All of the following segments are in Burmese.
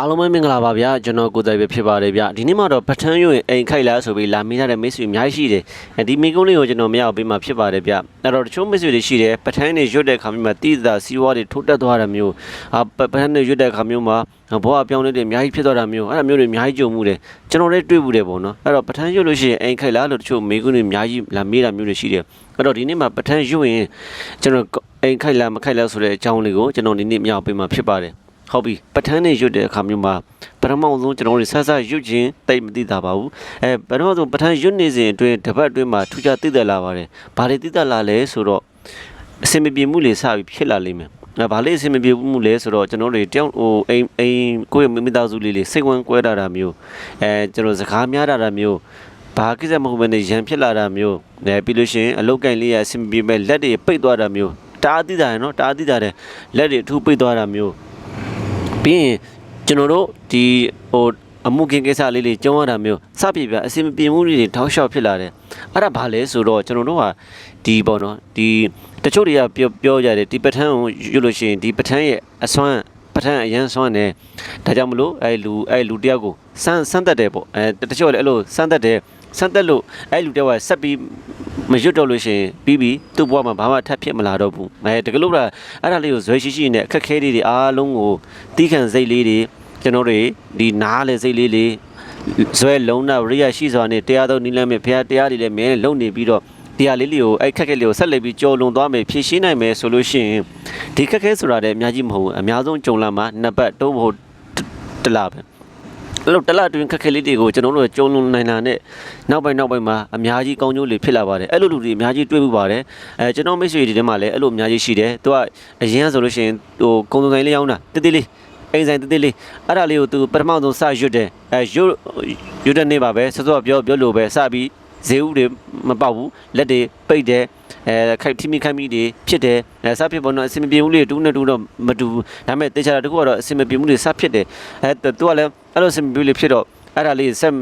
အားလုံးပဲမင်္ဂလာပါဗျာကျွန်တော်ကိုယ်တိုင်ပဲဖြစ်ပါတယ်ဗျာဒီနေ့မှတော့ပထန်းရွင်အိမ်ခိုက်လားဆိုပြီးလာမိထားတဲ့မိတ်ဆွေအများကြီးရှိတယ်အဲဒီမိကုန်းလေးကိုကျွန်တော်မရအောင်ပေးမှဖြစ်ပါတယ်ဗျာအဲ့တော့တချို့မိတ်ဆွေတွေရှိတယ်ပထန်းတွေရွတ်တဲ့ခါမျိုးမှာတိသာစီးပွားတွေထိုးတက်သွားတာမျိုးအာပပထန်းတွေရွတ်တဲ့ခါမျိုးမှာဘဝအပြောင်းလဲတွေအများကြီးဖြစ်သွားတာမျိုးအဲ့ဒါမျိုးတွေအများကြီးကြုံမှုတယ်ကျွန်တော်လည်းတွေ့ဘူးတယ်ပေါ့နော်အဲ့တော့ပထန်းရွတ်လို့ရှိရင်အိမ်ခိုက်လားလို့တချို့မိကုန်းတွေအများကြီးလာမေးတာမျိုးတွေရှိတယ်အဲ့တော့ဒီနေ့မှာပထန်းရွတ်ရင်ကျွန်တော်အိမ်ခိုက်လားမခိုက်လားဆိုတဲ့အကြောင်းလေးကိုကျွန်တော်ဒီနေ့မရအောင်ပေးမှဖြစ်ပါတယ် ဟုတ်ပြီပထန်းနေရွတ်တဲ့အခါမျိုးမှာပထမဆုံးကျွန်တော်တို့ဆက်ဆက်ရွတ်ခြင်းတိတ်မသိတာပါဘူးအဲပထမဆုံးပထန်းရွတ်နေစဉ်အတွင်းတစ်ပတ်အတွင်းမှာထူးခြားသိသက်လာပါတယ်ဘာတွေသိသက်လာလဲဆိုတော့အစင်မပြေမှုလေးစပြီးဖြစ်လာလိမ့်မယ်အဲဘာလေးအစင်မပြေမှုလဲဆိုတော့ကျွန်တော်တို့တယောက်ဟိုအိမ်အိမ်ကိုယ့်ရဲ့မိမိသားစုလေးလေးစိတ်ဝမ်းကွဲတာတာမျိုးအဲကျွန်တော်စကားများတာတာမျိုးဘာကိစ္စမဟုတ်ဘဲနဲ့ရန်ဖြစ်လာတာမျိုးအဲပြီးလို့ရှိရင်အလုတ်ကင်လေးရအစင်မပြေမဲ့လက်တွေပိတ်သွားတာမျိုးတအားသိတာရယ်နော်တအားသိတာတယ်လက်တွေအထူးပိတ်သွားတာမျိုး ပြီးရင်ကျွန်တော်တို့ဒီဟိုအမှုခင်းကိစ္စလေးလေးကြုံရတာမျိုးစပြပြအစင်မပြေမှုတွေထောက်လျှောက်ဖြစ်လာတယ်အဲ့ဒါဘာလဲဆိုတော့ကျွန်တော်တို့ဟာဒီပေါ့နော်ဒီတချို့တွေကပြောပြောကြတယ်ဒီပဋ္ဌာန်းကိုယူလို့ရှိရင်ဒီပဋ္ဌာန်းရဲ့အစွမ်းပဋ္ဌာန်းအရန်စွမ်းတယ်ဒါကြောင့်မလို့အဲ့လူအဲ့လူတယောက်ကိုစမ်းစမ်းတက်တယ်ပေါ့အဲတချို့လည်းအဲ့လိုစမ်းတက်တယ်စမ်းတက်လို့အဲ့လူတယောက်ကဆက်ပြီး မရွတ်တော့လို့ရှိရင်ပြီးပြီးသူ့ဘဝမှာဘာမှထပ်ဖြစ်မလာတော့ဘူးအဲတကယ်လို့လားအဲ့ဒါလေးကိုဇွဲရှိရှိနဲ့အခက်ခဲလေးတွေအားလုံးကိုတီးခံစိတ်လေးတွေကျွန်တော်တွေဒီနားလေစိတ်လေးလေးဇွဲလုံးနာရိယရှိစွာနဲ့တရားတော်နိလမ်းမဲ့ဘုရားတရားတွေလည်းမင်းလုံနေပြီးတော့တရားလေးလေးကိုအဲ့ခက်ခဲလေးကိုဆက်လက်ပြီးကြော်လွန်သွားမယ်ဖြည့်ရှင်းနိုင်မယ်ဆိုလို့ရှိရင်ဒီခက်ခဲဆိုတာလည်းအများကြီးမဟုတ်ဘူးအများဆုံးကြုံလာမှာနှစ်ပတ်တိုးဖို့တလားပဲ အဲ့လိုတလအတွင်းခက်ခဲလေးတွေကိုကျွန်တော်တို့ကြုံလွန်နိုင်တာနဲ့နောက်ပိုင်းနောက်ပိုင်းမှာအများကြီးကောင်းကျိုးတွေဖြစ်လာပါတယ်အဲ့လိုလူတွေအများကြီးတွေ့မှုပါတယ်အဲကျွန်တော်မိတ်ဆွေတွေထဲမှာလည်းအဲ့လိုအများကြီးရှိတယ်သူကအရင်ကဆိုလို့ရှိရင်ဟိုကုံစုံဆိုင်လေးရောင်းတာတိတိလေးအိမ်ဆိုင်တိတိလေးအဲ့ဒါလေးကိုသူပထမဆုံးစရွတ်တယ်အဲရွတ်ရွတ်တဲ့နေ့ပါပဲစောစောပြောပြောလို့ပဲစပြီး ဈေးဥတွေမပေါက်ဘူးလက်တွေပိတ်တယ်အဲခိုက်ထိမိခိုက်မိတွေဖြစ်တယ်အဲစဖြစ်ပေါ်တော့အစင်မပြေမှုတွေတူးနေတူးတော့မတူဘူးဒါပေမဲ့တေချာတာတခုကတော့အစင်မပြေမှုတွေစဖြစ်တယ်အဲသူကလည်းအဲ့လိုအစင်မပြေလို့ဖြစ်တော့အဲ့ဒါလေးဆက်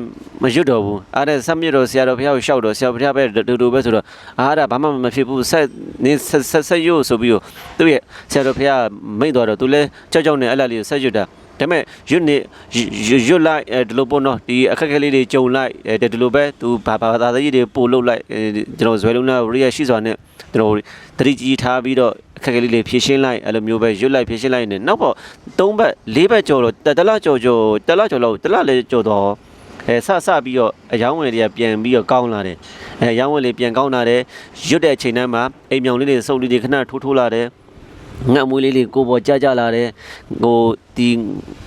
မရွတ်တော့ဘူးအဲ့ဒါဆက်မြတ်တော့ဆရာတော်ဘုရားကိုရှောက်တော့ဆရာဘုရားပဲတူတူပဲဆိုတော့အားဒါဘာမှမဖြစ်ဘူးဆက်နေဆက်ဆက်ဆက်ရွတ်ဆိုပြီးတော့သူ့ရဲ့ဆရာတော်ဘုရားမိတ်သွားတော့သူလည်းကြောက်ကြောက်နေအဲ့လာလေးကိုဆက်ရွတ်တာ ဒါပေမဲ့ရွတ်နေရွတ်လိုက်အဲဒီလိုပေါ့နော်ဒီအခက်အခဲလေးတွေကြုံလိုက်အဲဒီလိုပဲသူဘာဘာသာရေးတွေပို့လုပ်လိုက်ကျွန်တော်ဇွဲလုံးနာရိယရှိစွာနဲ့ကျွန်တော်တတိကြီးထားပြီးတော့အခက်အခဲလေးတွေဖြည့်ရှင်းလိုက်အဲ့လိုမျိုးပဲရွတ်လိုက်ဖြည့်ရှင်းလိုက်နေနောက်ပေါ့၃ဘက်၄ဘက်ကြော်တော့တလကြော်ကြော်တလကြော်လောက်တလလည်းကြော်တော့အဲဆဆပြီးတော့အယောင်းဝင်တွေကပြန်ပြီးတော့ကောင်းလာတယ်အဲအယောင်းဝင်လေးပြန်ကောင်းလာတယ်ရွတ်တဲ့အချိန်တိုင်းမှာအိမ်မြောင်လေးတွေစုပ်လေးတွေခဏထိုးထိုးလာတယ် ငတ်မွေးလေးလေးကိုပေါ်ကြကြလာတယ်ဟိုဒီ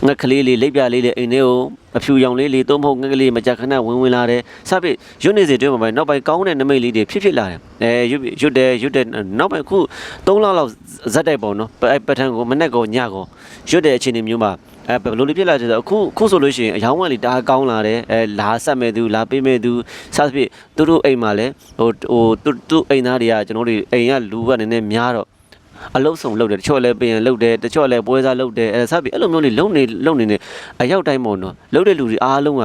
ငတ်ကလေးလေးလက်ပြလေးလေးအိမ်ထဲကိုအဖြူရောင်လေးလေးသုံးဖို့ငတ်ကလေးမကြခဏဝင်ဝင်လာတယ်စပစ်ရွတ်နေစီတွဲမှာပဲနောက်ပိုင်းကောင်းတဲ့နမိတ်လေးတွေဖြစ်ဖြစ်လာတယ်အဲရွတ်ရွတ်တယ်ရွတ်တယ်နောက်ပိုင်းအခု3လလောက်ဇက်တိုက်ပေါ့နော်အဲပထန်ကိုမနဲ့ကိုညကိုရွတ်တဲ့အချိန်တွေမျိုးမှာအဲဘယ်လိုလေးဖြစ်လာကြလဲအခုအခုဆိုလို့ရှိရင်အယောင်းဝက်လေးတအားကောင်းလာတယ်အဲလာဆက်မဲ့သူလာပေးမဲ့သူစသဖြင့်သူတို့အိမ်မှာလဲဟိုဟိုသူသူအိမ်သားတွေကကျွန်တော်တို့အိမ်ကလူကနည်းနည်းများတော့ အလုတ်ဆောင်လုပ်တယ်တချို့လည်းပြင်လုပ်တယ်တချို့လည်းပွဲစားလုပ်တယ်အဲစပြီအဲ့လိုမျိုးလေးလုံနေလုံနေနေအရောက်တိုင်းပေါ့နော်လုပ်တဲ့လူတွေအားလုံးက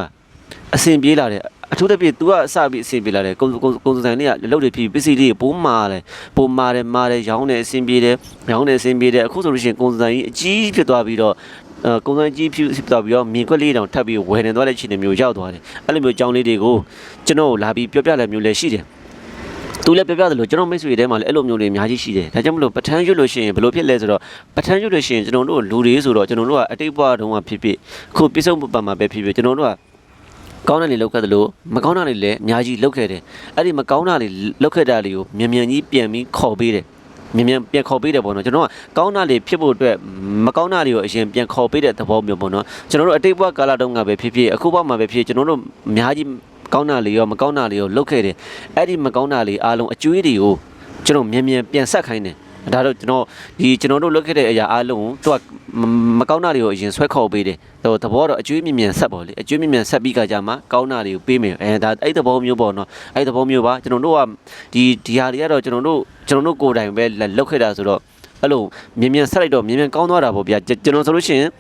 အဆင်ပြေလာတယ်အထူးသဖြင့် तू ကအစပြီးအဆင်ပြေလာတယ်ကုံကုံကုံဆိုင်လေးကလုပ်တယ်ဖြစ်ပစ္စည်းတွေပိုးမာတယ်ပိုးမာတယ်မာတယ်ရောင်းတယ်အဆင်ပြေတယ်ရောင်းတယ်အဆင်ပြေတယ်အခုဆိုလို့ရှိရင်ကုံဆိုင်ကြီးအကြီးဖြစ်သွားပြီးတော့အဲကုံဆိုင်ကြီးဖြစ်ဖြစ်သွားပြီးတော့မြင်ခွက်လေးတောင်ထပ်ပြီးဝယ်နေသွားတဲ့ချိန်တွေမျိုးရောက်သွားတယ်အဲ့လိုမျိုးကြောင်းလေးတွေကိုကျွန်တော်လာပြီးပြောပြလိုက်မျိုးလည်းရှိတယ် သူလည်းပြပြတယ်လို့ကျွန်တော်မိတ်ဆွေထဲမှာလည်းအဲ့လိုမျိုးတွေအများကြီးရှိတယ်ဒါကြောင့်မလို့ပဋ္ဌာန်းရွတ်လို့ရှိရင်ဘယ်လိုဖြစ်လဲဆိုတော့ပဋ္ဌာန်းရွတ်လို့ရှိရင်ကျွန်တော်တို့လူတွေဆိုတော့ကျွန်တော်တို့ကအတိတ်ဘဝတုန်းကဖြစ်ဖြစ်အခုပြစ္ဆုတ်ပံမှာပဲဖြစ်ဖြစ်ကျွန်တော်တို့ကကောင်းတဲ့နေလောက်ခဲ့တယ်လို့မကောင်းတာတွေလည်းအများကြီးလောက်ခဲ့တယ်အဲ့ဒီမကောင်းတာတွေလောက်ခဲ့တာတွေကိုမြန်မြန်ကြီးပြန်ပြီးခေါ်ပေးတယ်မြန်မြန်ပြန်ခေါ်ပေးတယ်ပေါ့နော်ကျွန်တော်ကကောင်းတာတွေဖြစ်ဖို့အတွက်မကောင်းတာတွေကိုအရင်ပြန်ခေါ်ပေးတဲ့သဘောမျိုးပေါ့နော်ကျွန်တော်တို့အတိတ်ဘဝကာလတုန်းကပဲဖြစ်ဖြစ်အခုဘဝမှာပဲဖြစ်ဖြစ်ကျွန်တော်တို့အများကြီး ကောင်းတာလေးရောမကောင်းတာလေးရောလောက်ခဲ့တယ်အဲ့ဒီမကောင်းတာလေးအားလုံးအကျွေးတွေကိုကျွန်တော်မြန်မြန်ပြန်ဆက်ခိုင်းတယ်ဒါတော့ကျွန်တော်ဒီကျွန်တော်တို့လုပ်ခဲ့တဲ့အရာအားလုံးကိုသူကမမကောင်းတာတွေကိုအရင်ဆွဲခေါ်ပေးတယ်ဟိုသဘောတော့အကျွေးမြင်မြန်ဆက်ပေါ့လေအကျွေးမြင်မြန်ဆက်ပြီးကြကြမှာကောင်းတာတွေကိုပေးမယ်အဲဒါအဲ့သဘောမျိုးပေါ့နော်အဲ့သဘောမျိုးပါကျွန်တော်တို့ကဒီဒီဟာတွေကတော့ကျွန်တော်တို့ကျွန်တော်တို့ကိုယ်တိုင်ပဲလုပ်ခဲ့တာဆိုတော့အဲ့လိုမြင်မြန်ဆက်လိုက်တော့မြင်မြန်ကောင်းသွားတာပေါ့ဗျာကျွန်တော်ဆိုလို့ရှိရင်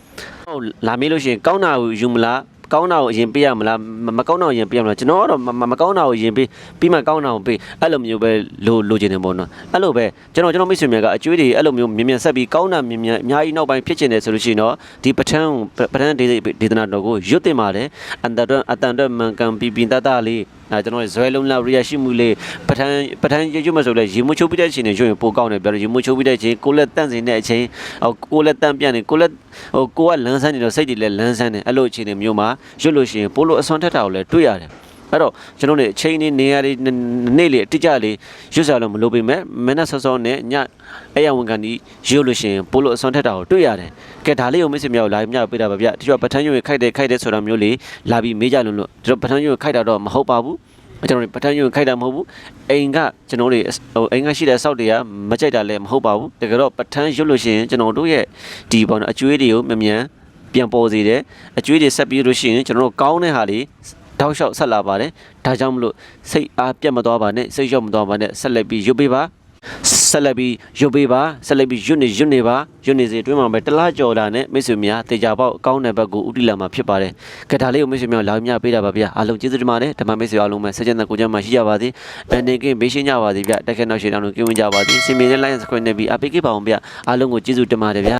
ဟိုလာမေးလို့ရှိရင်ကောင်းတာကိုယူမလား ကောင်းတာကိုအရင်ပေးရမလားမမကောင်းတာကိုအရင်ပေးရမလားကျွန်တော်ကတော့မမမကောင်းတာကိုအရင်ပေးပြီးမှကောင်းတာကိုပေးအဲ့လိုမျိုးပဲလိုလိုချင်တယ်ပေါ့နော်အဲ့လိုပဲကျွန်တော်ကျွန်တော်မိတ်ဆွေများကအကျွေးတွေအဲ့လိုမျိုးမြင်မြန်ဆက်ပြီးကောင်းတာမြင်မြန်အများကြီးနောက်ပိုင်းဖြစ်ချင်တယ်ဆိုလို့ရှိရင်တော့ဒီပထန်းကိုပထန်းဒေသဒေသနာတော်ကိုရွတ်တင်ပါတယ်အန်တရအတန်တမန်ကံပီပင်တတလေး အဲကျွန်တော်ဇွဲလုံးလောက်ရီယာရှိမှုလေးပထန်းပထန်းရွတ်မှဆိုလဲရေမှုချုပ်ပြီးတဲ့အချိန်နဲ့ရွတ်ရင်ပိုကောင်းတယ်ပြောတယ်ရေမှုချုပ်ပြီးတဲ့အချိန်ကိုလက်တန့်စင်တဲ့အချိန်ဟိုကိုလက်တန့်ပြန့်နေကိုလက်ဟိုကိုကလန်းဆန်းနေတော့စိတ်တွေလည်းလန်းဆန်းနေအဲ့လိုအခြေအနေမျိုးမှာရွတ်လို့ရှိရင်ပိုလို့အစွမ်းထက်တာကိုလည်းတွေ့ရတယ် အဲ့တော့ကျွန်တော်တို့အချိန်လေးနေရာလေးနေ့လေးအတိအကျလေးရွတ်စားလို့မလုပ်ပေမဲ့မနက်စောစောနဲ့ညအဲ့ရဝန်ကန်ဒီရွတ်လို့ရှိရင်ပိုလို့အစွမ်းထက်တာကိုတွေ့ရတယ်ကဲဒါလေးကိုမစ်စမြောက်လာမြပြတာပါဗျတချို့ပထန်းရွတ်ခိုက်တယ်ခိုက်တယ်ဆိုတာမျိုးလေးလာပြီးမေးကြလို့လို့တို့ပထန်းရွတ်ခိုက်တာတော့မဟုတ်ပါဘူးကျွန်တော်တို့ပထန်းရွတ်ခိုက်တာမဟုတ်ဘူးအိမ်ကကျွန်တော်တို့ဟိုအိမ်ကရှိတဲ့အဆောက်တွေကမကြိုက်တာလည်းမဟုတ်ပါဘူးတကယ်တော့ပထန်းရွတ်လို့ရှိရင်ကျွန်တော်တို့ရဲ့ဒီပေါ့နော်အကျွေးတွေကိုမမြန်ပြန်ပေါ်စေတယ်အကျွေးတွေဆက်ပြီးလို့ရှိရင်ကျွန်တော်တို့ကောင်းတဲ့ဟာလေး တောက်လျှောက်ဆက်လာပါတယ်ဒါကြောင့်မလို့စိတ်အားပြတ်မသွားပါနဲ့စိတ်လျှော့မသွားပါနဲ့ဆက်လက်ပြီးရွတ်ပေးပါဆက်လက်ပြီးရွတ်ပေးပါဆက်လက်ပြီးရွတ်နေရွတ်နေပါရွတ်နေစေအတွင်းမှာပဲတလားကြော်တာနဲ့မိတ်ဆွေများတေချာပေါက်ကောင်းတဲ့ဘက်ကိုဥတီလာမှာဖြစ်ပါတယ်ကဒါလေးကိုမိတ်ဆွေများလာမြပေးတာပါဗျာအားလုံးကျေးဇူးတင်ပါတယ်ဓမ္မမိတ်ဆွေအားလုံးပဲဆက်ကျန်တဲ့ကိုကြမ်းမှာရှိကြပါသေးအန်နေကင်းဘေးရှင်းကြပါသေးဗျတက်ခဲနောက်ရှင်းအောင်လို့ကြိုးဝင်ကြပါသေးစင်မီနဲ့ line screen နဲ့ပြီးအပိကိပါအောင်ဗျာအားလုံးကိုကျေးဇူးတင်ပါတယ်ဗျာ